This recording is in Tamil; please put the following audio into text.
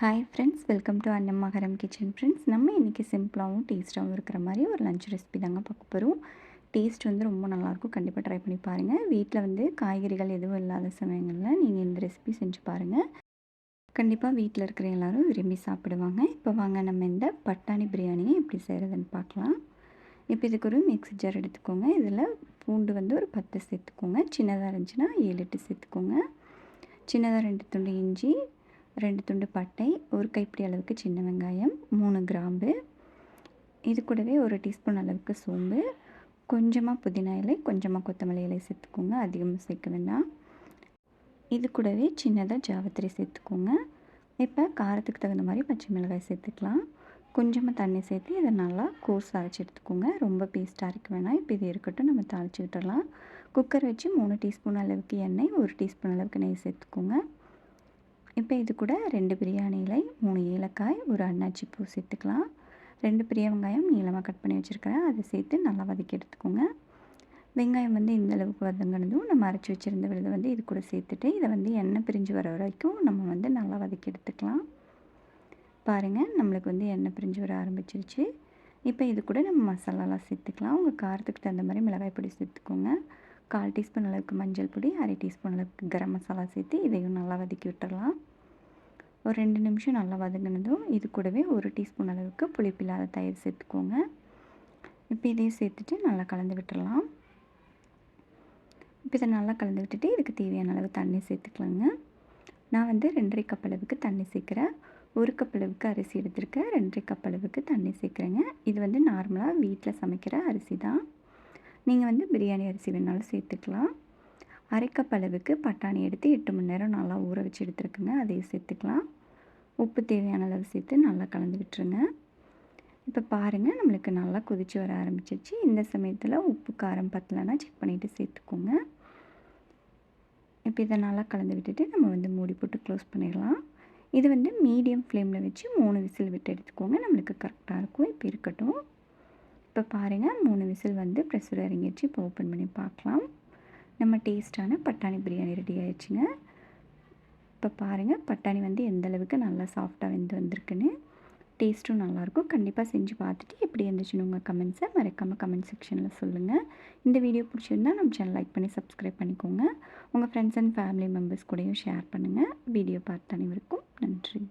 Hi friends welcome to Annamakaram kitchen friends நம்ம இன்றைக்கி சிம்பிளாகவும் டேஸ்ட்டாகவும் இருக்கிற மாதிரி ஒரு லஞ்ச் ரெசிபி தாங்க பார்க்க போகிறோம் டேஸ்ட் வந்து ரொம்ப நல்லாயிருக்கும். கண்டிப்பாக ட்ரை பண்ணி பாருங்கள் வீட்டில் வந்து காய்கறிகள் எதுவும் இல்லாத சமயங்களில் நீங்கள் இந்த ரெசிபி செஞ்சு பாருங்கள் கண்டிப்பாக வீட்டில் இருக்கிற எல்லோரும் விரும்பி சாப்பிடுவாங்க. இப்போ வாங்க நம்ம இந்த பட்டாணி பிரியாணியை எப்படி செய்கிறதுன்னு பார்க்கலாம். இப்போ இதுக்கு ஒரு மிக்ஸி ஜார் எடுத்துக்கோங்க. இதில் பூண்டு வந்து ஒரு பத்து சேர்த்துக்கோங்க. சின்னதாக இருந்துச்சுன்னா ஏழு எட்டு சேர்த்துக்கோங்க. சின்னதாக ரெண்டு துண்டு இஞ்சி ரெண்டு துண்டு பட்டை ஒரு கைப்பிடி அளவுக்கு சின்ன வெங்காயம் மூணு கிராம்பு. இது கூடவே ஒரு டீஸ்பூன் அளவுக்கு சோம்பு. கொஞ்சமாக புதினா இலை கொஞ்சமாக கொத்தமல்லி இலை சேர்த்துக்கோங்க. அதிகமாக சேர்க்க வேண்டாம். இது கூடவே சின்னதாக ஜாவத்திரி சேர்த்துக்கோங்க. இப்போ காரத்துக்கு தகுந்த மாதிரி பச்சை மிளகாய் சேர்த்துக்கலாம். கொஞ்சமாக தண்ணி சேர்த்து இதை நல்லா கோர்ஸ் அரைச்சி எடுத்துக்கோங்க. ரொம்ப பேஸ்ட்டாக இருக்க வேணாம். இப்போ இது இருக்கட்டும் நம்ம தாளித்து விட்டுடலாம். குக்கர் வச்சு மூணு டீஸ்பூன் அளவுக்கு எண்ணெய் ஒரு டீஸ்பூன் அளவுக்கு நெய் சேர்த்துக்கோங்க. இப்போ இது கூட ரெண்டு பிரியாணி இலை மூணு ஏலக்காய் ஒரு அன்னாச்சி பூ சேர்த்துக்கலாம். ரெண்டு பெரிய வெங்காயம் நீளமாக கட் பண்ணி வச்சுருக்கிறேன். அதை சேர்த்து நல்லா வதக்கி எடுத்துக்கோங்க. வெங்காயம் வந்து இந்த அளவுக்கு வதங்கினதும் நம்ம அரைச்சி வச்சுருந்த விழுதை வந்து இது கூட சேர்த்துட்டு இதை வந்து எண்ணெய் பிரிஞ்சு வர வரைக்கும் நம்ம வந்து நல்லா வதக்கி எடுத்துக்கலாம். பாருங்கள் நம்மளுக்கு வந்து எண்ணெய் பிரிஞ்சு வர ஆரம்பிச்சிருச்சு. இப்போ இது கூட நம்ம மசாலாலாம் சேர்த்துக்கலாம். உங்கள் காரத்துக்கு தகுந்த மாதிரி மிளகாய் பொடி சேர்த்துக்கோங்க. கால் டீஸ்பூன் அளவுக்கு மஞ்சள் பொடி அரை டீஸ்பூன் அளவுக்கு கரம் மசாலா சேர்த்து இதையும் நல்லா வதக்கி விட்டுடலாம் ஒரு ரெண்டு நிமிஷம் நல்லா வதங்கினதும் இது கூடவே ஒரு டீஸ்பூன் அளவுக்கு புளிப்பில்லாத தயிர் சேர்த்துக்கோங்க. இப்போ இதையும் சேர்த்துட்டு நல்லா கலந்து விட்டுடலாம் இப்போ இதை நல்லா கலந்து விட்டுட்டு இதுக்கு தேவையான அளவு தண்ணி சேர்த்துக்கலாங்க. நான் வந்து ரெண்டரை கப் அளவுக்கு தண்ணி சேர்க்குறேன். ஒரு கப் அளவுக்கு அரிசி எடுத்திருக்கேன். ரெண்டரை கப் அளவுக்கு தண்ணி சேர்க்குறேங்க. இது வந்து நார்மலாக வீட்டில் சமைக்கிற அரிசி தான் நீங்கள் வந்து பிரியாணி அரிசி வேணாலும் சேர்த்துக்கலாம். அரைக்கப் அளவுக்கு பட்டாணி எடுத்து எட்டு மணி நேரம் நல்லா ஊற வச்சு எடுத்துருக்குங்க. அதையும் சேர்த்துக்கலாம். உப்பு தேவையான அளவு சேர்த்து நல்லா கலந்து விட்டுருங்க. இப்போ பாருங்கள் நம்மளுக்கு நல்லா கொதித்து வர ஆரம்பிச்சிருச்சு. இந்த சமயத்தில் உப்பு காரம் பத்தலைன்னா செக் பண்ணிவிட்டு சேர்த்துக்கோங்க. இப்போ இதை நல்லா கலந்து விட்டுட்டு நம்ம வந்து மூடி போட்டு க்ளோஸ் பண்ணிடலாம். இது வந்து மீடியம் ஃப்ளேமில் வச்சு மூணு விசில் விட்டு எடுத்துக்கோங்க. நம்மளுக்கு கரெக்டாக இருக்கும். இப்போ இருக்கட்டும். இப்போ பாருங்கள் மூணு விசில் வந்து ப்ரெஷர் இறங்கிடுச்சு இப்போ ஓப்பன் பண்ணி பார்க்கலாம். நம்ம டேஸ்ட்டான பட்டாணி பிரியாணி ரெடி ஆயிடுச்சுங்க. இப்போ பாருங்கள் பட்டாணி வந்து எந்த அளவுக்கு நல்லா சாஃப்டாக வெந்து வந்திருக்குன்னு. டேஸ்ட்டும் நல்லாயிருக்கும். கண்டிப்பாக செஞ்சு பார்த்துட்டு எப்படி இருந்துச்சுன்னு உங்கள் கமெண்ட்ஸை மறக்காமல் கமெண்ட் செக்ஷனில் சொல்லுங்கள் இந்த வீடியோ பிடிச்சிருந்தால் நம்ம சேனல் லைக் பண்ணி சப்ஸ்கிரைப் பண்ணிக்கோங்க. உங்கள் ஃப்ரெண்ட்ஸ் அண்ட் ஃபேமிலி மெம்பர்ஸ் கூடயும் ஷேர் பண்ணுங்கள் வீடியோ பார்த்த அனைவருக்கும் நன்றி.